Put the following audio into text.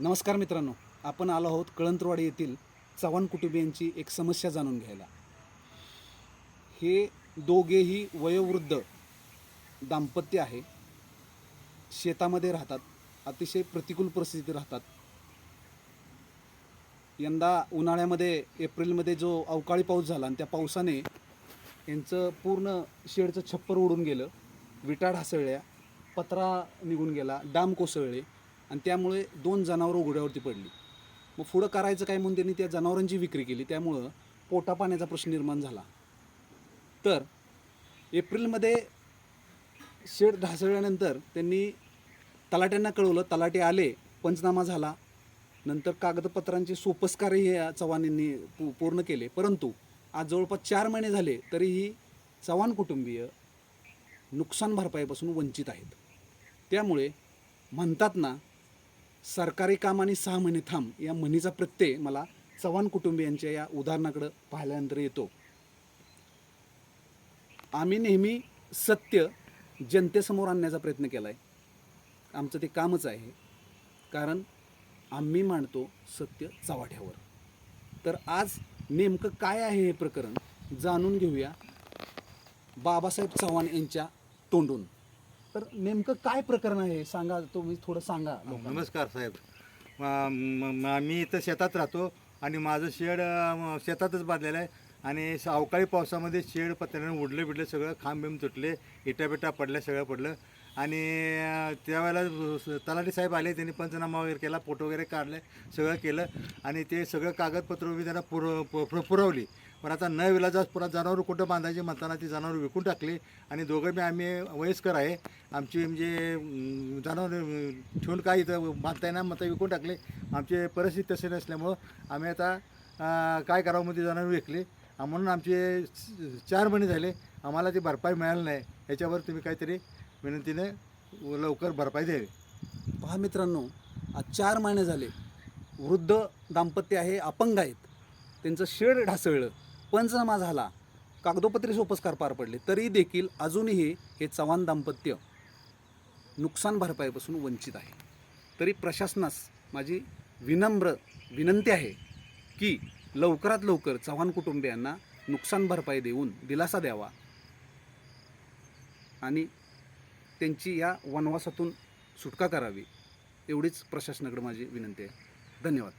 नमस्कार मित्रांनो आपण आलो आहोत कळंतरवाडी येथील चव्हाण कुटुंबियांची एक समस्या जाणून घ्यायला. हे दोघेही वयोवृद्ध दाम्पत्य आहे. शेतामध्ये राहतात अतिशय प्रतिकूल परिस्थितीत राहतात. यंदा उन्हाळ्यामध्ये एप्रिलमध्ये जो अवकाळी पाऊस झाला आणि त्या पावसाने यांचं पूर्ण शेडचं छप्पर उडून गेलं. विटा ढासळल्या पत्रा निघून गेला डाम कोसळले. आणि त्यामुळे दोन जनावरं उघड्यावरती पडली. मग पुढं करायचं काय म्हणून त्यांनी त्या जनावरांची विक्री केली. त्यामुळं पोटापाण्याचा प्रश्न निर्माण झाला. तर एप्रिलमध्ये शेड ढासळल्यानंतर त्यांनी तलाट्यांना कळवलं. तलाटे आले पंचनामा झाला. नंतर कागदपत्रांचे सोपस्कारही या चव्हाणांनी पू पूर्ण केले. परंतु आज जवळपास चार महिने झाले तरीही चव्हाण कुटुंबीय नुकसान भरपाईपासून वंचित आहेत. त्यामुळे म्हणतात ना सरकारी काम आणि सहा महिने थांब या म्हणीचा प्रत्यय मला चव्हाण कुटुंबियांच्या या उदाहरणाकडं पाहिल्यानंतर येतो. आम्ही नेहमी सत्य जनतेसमोर आणण्याचा प्रयत्न केला आहे आमचं ते कामच आहे. कारण आम्ही मांडतो सत्य चव्हाट्यावर. तर आज नेमकं काय आहे हे प्रकरण जाणून घेऊया बाबासाहेब चव्हाण यांच्या तोंडून. तर नेमकं काय प्रकरण आहे? सांगा तुम्ही थोडं सांगा. लोकांना. नमस्कार साहेब. म- म- म- मी इथं शेतात राहतो आणि माझं शेड अं, शेतातच बांधलेलं आहे. आणि स- अवकाळी पावसामध्ये शेड पत्र्याने उडलं बिडलं सगळं खांब बिंब तुटले इटा बिटा पडल्या सगळं पडलं. आणि अं, त्यावेळेला स- तलाठी साहेब आले त्यांनी पंचनामा वगैरे केला फोटो वगैरे काढले सगळं केलं. आणि ते सगळं कागदपत्र मी त्यांना पुर पु- पु- पुरवली. पण आता न विलाजास पुरा जनावर कुठं बांधायची म्हणताना ती जनावर विकून टाकली. आणि दोघं मी आम्ही वयस्कर आहे. आमची म्हणजे जनावर ठेवून काय इथं बांधता येणार मग विकून टाकले. आमची परिस्थिती तशी नसल्यामुळं आम्ही आता काय करावं म्हणजे जनावर विकले. म्हणून आमचे चार महिने झाले आम्हाला ती भरपाई मिळाली नाही. याच्यावर तुम्ही काहीतरी विनंतीने लवकर भरपाई द्यावी. पहा मित्रांनो आज चार महिने झाले. वृद्ध दाम्पत्य आहे अपंग आहेत. त्यांचं शेड ढासळलं. पंचनामा झाला. कागदोपत्री सोपस्कार पार पडले. तरी देखील अजूनही हे चव्हाण दाम्पत्य नुकसान भरपाईपासून वंचित आहे. तरी प्रशासनास माझी विनम्र विनंती आहे की लवकरात लवकर चव्हाण कुटुंबियांना नुकसान भरपाई देऊन दिलासा द्यावा आणि त्यांची या वनवासातून सुटका करावी एवढीच प्रशासनाकडे माझी विनंती आहे. धन्यवाद.